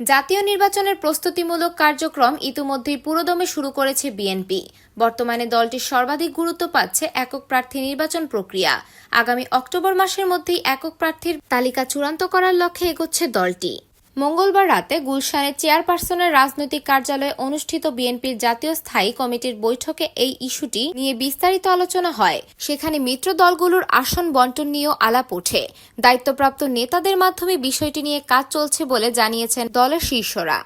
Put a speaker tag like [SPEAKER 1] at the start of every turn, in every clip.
[SPEAKER 1] জাতীয় নির্বাচনের প্রস্তুতিমূলক কার্যক্রম ইতিমধ্যেই পুরোদমে শুরু করেছে বিএনপি। বর্তমানে দলটির সর্বাধিক গুরুত্ব পাচ্ছে একক প্রার্থী নির্বাচন প্রক্রিয়া। আগামী অক্টোবর মাসের মধ্যেই একক প্রার্থীর তালিকা চূড়ান্ত করার লক্ষ্যে এগোচ্ছে দলটি। মঙ্গলবার রাতে গুলশানে চেয়ারপারসনের রাজনৈতিক কার্যালয়ে অনুষ্ঠিত বিএনপির জাতীয় স্থায়ী কমিটির বৈঠকে এই ইস্যুটি নিয়ে বিস্তারিত আলোচনা হয়। সেখানে মিত্র দলগুলোর আসন বন্টন নিয়েও আলাপ ওঠে। দায়িত্বপ্রাপ্ত নেতাদের মাধ্যমে বিষয়টি নিয়ে কাজ চলছে বলে জানিয়েছেন দলের শীর্ষরা।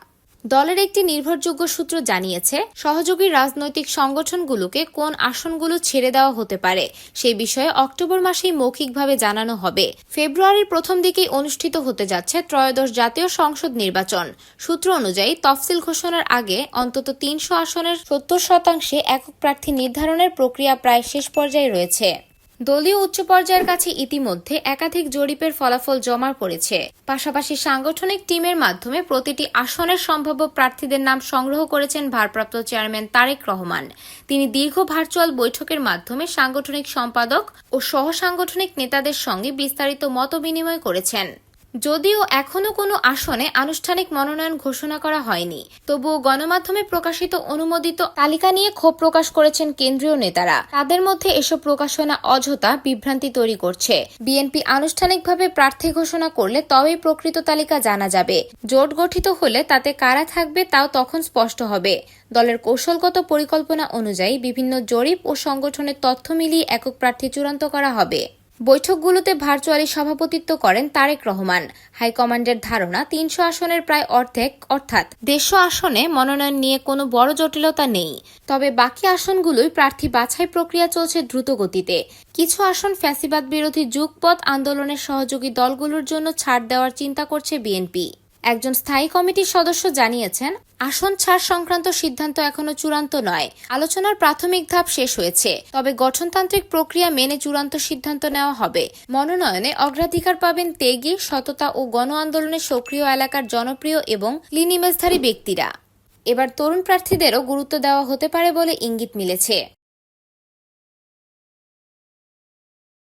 [SPEAKER 1] দলের একটি নির্ভরযোগ্য সূত্র জানিয়েছে, সহযোগী রাজনৈতিক সংগঠনগুলোকে কোন আসনগুলো ছেড়ে দেওয়া হতে পারে সেই বিষয়ে অক্টোবর মাসেই মৌখিকভাবে জানানো হবে। ফেব্রুয়ারির প্রথম দিকেই অনুষ্ঠিত হতে যাচ্ছে ত্রয়োদশ জাতীয় সংসদ নির্বাচন। সূত্র অনুযায়ী তফসিল ঘোষণার আগে অন্তত তিনশো আসনের সত্তর শতাংশে একক প্রার্থী নির্ধারণের প্রক্রিয়া প্রায় শেষ পর্যায়ে রয়েছে। দলীয় উচ্চ পর্যায়ের কাছে ইতিমধ্যে একাধিক জরিপের ফলাফল জমা পড়েছে। পাশাপাশি সাংগঠনিক টিমের মাধ্যমে প্রতিটি আসনের সম্ভাব্য প্রার্থীদের নাম সংগ্রহ করেছেন ভারপ্রাপ্ত চেয়ারম্যান তারেক রহমান। তিনি দীর্ঘ ভার্চুয়াল বৈঠকের মাধ্যমে সাংগঠনিক সম্পাদক ও সহসাংগঠনিক নেতাদের সঙ্গে বিস্তারিত মত বিনিময় করেছেন। যদিও এখনও কোনো আসনে আনুষ্ঠানিক মনোনয়ন ঘোষণা করা হয়নি, তবুও গণমাধ্যমে প্রকাশিত অনুমোদিত তালিকা নিয়ে ক্ষোভ প্রকাশ করেছেন কেন্দ্রীয় নেতারা। তাদের মধ্যে এসব প্রকাশনা অযথা বিভ্রান্তি তৈরি করছে। বিএনপি আনুষ্ঠানিকভাবে প্রার্থী ঘোষণা করলে তবেই প্রকৃত তালিকা জানা যাবে। জোট গঠিত হলে তাতে কারা থাকবে তাও তখন স্পষ্ট হবে। দলের কৌশলগত পরিকল্পনা অনুযায়ী বিভিন্ন জরিপ ও সংগঠনের তথ্য মিলিয়ে একক প্রার্থী চূড়ান্ত করা হবে। বৈঠকগুলোতে ভার্চুয়ালি সভাপতিত্ব করেন তারেক রহমান। হাইকমান্ডের ধারণা, তিনশো আসনের প্রায় অর্ধেক, অর্থাৎ দেড়শো আসনে মনোনয়ন নিয়ে কোনো বড় জটিলতা নেই। তবে বাকি আসনগুলোই প্রার্থী বাছাই প্রক্রিয়া চলছে দ্রুত গতিতে কিছু আসন ফ্যাসিবাদ বিরোধী যুগপথ আন্দোলনের সহযোগী দলগুলোর জন্য ছাড় দেওয়ার চিন্তা করছে বিএনপি। একজন স্থায়ী কমিটির সদস্য জানিয়েছেন, আসন ছাড় সংক্রান্ত সিদ্ধান্ত এখনও চূড়ান্ত নয়। আলোচনার প্রাথমিক ধাপ শেষ হয়েছে, তবে গঠনতান্ত্রিক প্রক্রিয়া মেনে চূড়ান্ত সিদ্ধান্ত নেওয়া হবে। মনোনয়নে অগ্রাধিকার পাবেন তেগি, সততা ও গণ আন্দোলনের সক্রিয় এলাকার জনপ্রিয় এবং ক্লিন ইমেজধারী ব্যক্তিরা। এবার তরুণ প্রার্থীদেরও গুরুত্ব দেওয়া হতে পারে বলে ইঙ্গিত মিলেছে।